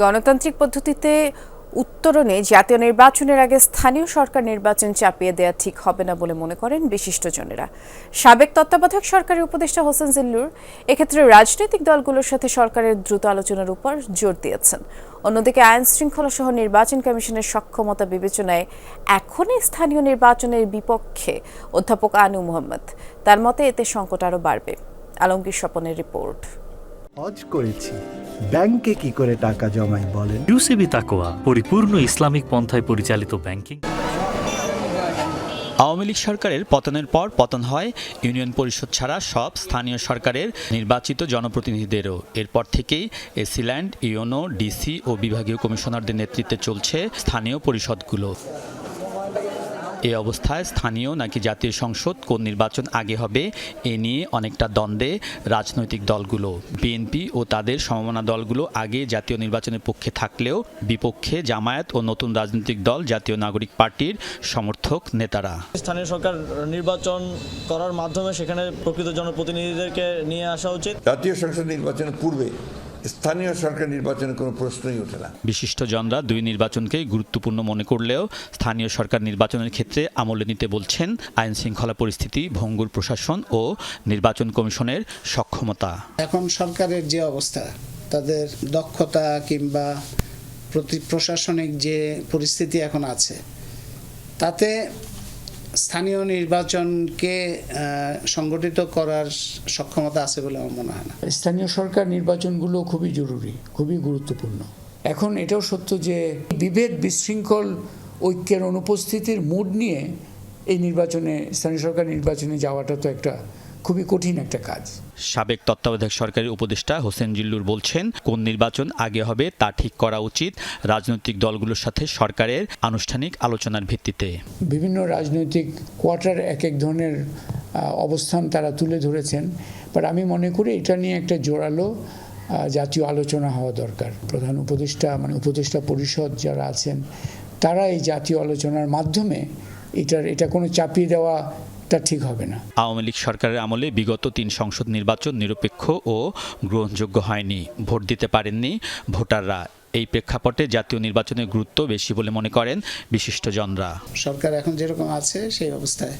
গণতান্ত্রিক পদ্ধতিতে উত্তরণে জাতীয় নির্বাচনের আগে স্থানীয় সরকার নির্বাচন চাপিয়ে দেওয়া ঠিক হবে না বলে মনে করেন বিশিষ্টজনেরা। সাবেক তত্ত্বাবধায়ক সরকারের উপদেষ্টা হোসেন জিল্লুর এক্ষেত্রে রাজনৈতিক দলগুলোর সাথে সরকারের দ্রুত আলোচনার উপর জোর দিয়েছেন। অন্যদিকে আইন শৃঙ্খলা সহ নির্বাচন কমিশনের সক্ষমতা বিবেচনায় এখনই স্থানীয় নির্বাচনের বিপক্ষে অধ্যাপক আনু মোহাম্মদ। তার মতে এতে সংকট আরও বাড়বে। আলমগীর স্বপনের রিপোর্ট। ব্যাংকে কি করে টাকা জমাই বলেন? ইউসিবি তাকোয়া পরিপূর্ণ ইসলামিক পন্থায় পরিচালিত ব্যাংকিং। আওয়ামী লীগ সরকারের পতনের পর পতন হয় ইউনিয়ন পরিষদ ছাড়া সব স্থানীয় সরকারের নির্বাচিত জনপ্রতিনিধিদেরও। এরপর থেকেই এসিল্যান্ড ইউনো ডিসি ও বিভাগীয় কমিশনারদের নেতৃত্বে চলছে স্থানীয় পরিষদগুলো। এই অবস্থায় স্থানীয় নাকি জাতীয় সংসদ কোন নির্বাচন আগে হবে এ নিয়ে অনেকটা দ্বন্দ্বে রাজনৈতিক দলগুলো। বিএনপি ও তাদের সমমনা দলগুলো আগে জাতীয় নির্বাচনের পক্ষে থাকলেও বিপক্ষে জামায়াত ও নতুন রাজনৈতিক দল জাতীয় নাগরিক পার্টির সমর্থক নেতারা। স্থানীয় সরকার নির্বাচন করার মাধ্যমে সেখানে প্রকৃত জনপ্রতিনিধিদেরকে নিয়ে আসা উচিত। জাতীয় সংসদ নির্বাচনের পূর্বে স্থানীয় সরকার নির্বাচনের কোনো প্রশ্নই ওঠে না। বিশিষ্টজনরা দুই নির্বাচনকেই গুরুত্বপূর্ণ মনে করলেও স্থানীয় সরকার নির্বাচনের ক্ষেত্রে আমলে নিতে বলছেন আইন শৃঙ্খলা পরিস্থিতি ভঙ্গুর প্রশাসন ও নির্বাচন কমিশনের সক্ষমতা। এখন সরকারের যে অবস্থা তাদের দক্ষতা কিংবা প্রতি প্রশাসনিক যে পরিস্থিতি এখন আছে তাতে স্থানীয় নির্বাচনকে সংগঠিত করার সক্ষমতা আছে বলে আমার মনে হয় না। স্থানীয় সরকার নির্বাচনগুলো খুবই জরুরি, খুবই গুরুত্বপূর্ণ। এখন এটাও সত্য যে বিভেদ বিশৃঙ্খল ঐক্যের অনুপস্থিতির মুড নিয়ে এই নির্বাচনে, স্থানীয় সরকার নির্বাচনে যাওয়াটা তো একটা খুবই কঠিন একটা কাজ। সাবেক তত্ত্বাবধায়ক সরকারের উপদেষ্টা হোসেন জিল্লুর বলছেন কোন নির্বাচন আগে হবে তা ঠিক করা উচিত রাজনৈতিক দলগুলোর সাথে সরকারের আনুষ্ঠানিক আলোচনার ভিত্তিতে। বিভিন্ন রাজনৈতিক কোয়ার্টার এক এক ধরনের অবস্থান তারা তুলে ধরেছেন বাট আমি মনে করি এটা নিয়ে একটা জোরালো জাতীয় আলোচনা হওয়া দরকার। প্রধান উপদেষ্টা মানে উপদেষ্টা পরিষদ যারা আছেন তারা এই জাতীয় আলোচনার মাধ্যমে এটার এটা কোনো চাপিয়ে দেওয়াটা ঠিক হবে না। আওয়ামী লীগ সরকারের আমলে বিগত তিন সংসদ নির্বাচন নিরপেক্ষ ও গ্রহণযোগ্য হয়নি। ভোট দিতে পারেননি ভোটাররা। এই প্রেক্ষাপটে জাতীয় নির্বাচনের গুরুত্ব বেশি বলে মনে করেন বিশিষ্টজনরা। সরকার এখন যেরকম আছে সেই অবস্থায়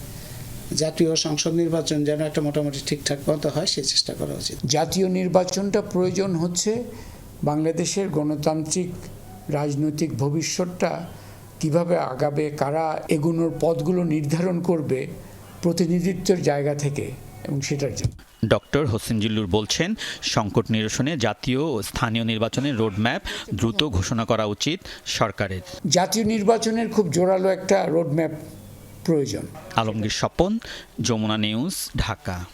জাতীয় সংসদ নির্বাচন যেন একটা মোটামুটি ঠিকঠাক মতো হয় সেই চেষ্টা করা উচিত। জাতীয় নির্বাচনটা প্রয়োজন হচ্ছে বাংলাদেশের গণতান্ত্রিক রাজনৈতিক ভবিষ্যৎটা কীভাবে আগাবে কারা এগুনোর পথগুলো নির্ধারণ করবে প্রতিনিধিত্বের জায়গা থেকে এবং সেটার জন্য। ডক্টর হোসেন জিল্লুর বলছেন সংকট নিরসনে জাতীয় ও স্থানীয় নির্বাচনের রোডম্যাপ দ্রুত ঘোষণা করা উচিত সরকারের। জাতীয় নির্বাচনের খুব জোরালো একটা রোডম্যাপ প্রয়োজন। আলমগীর স্বপন যমুনা নিউজ ঢাকা।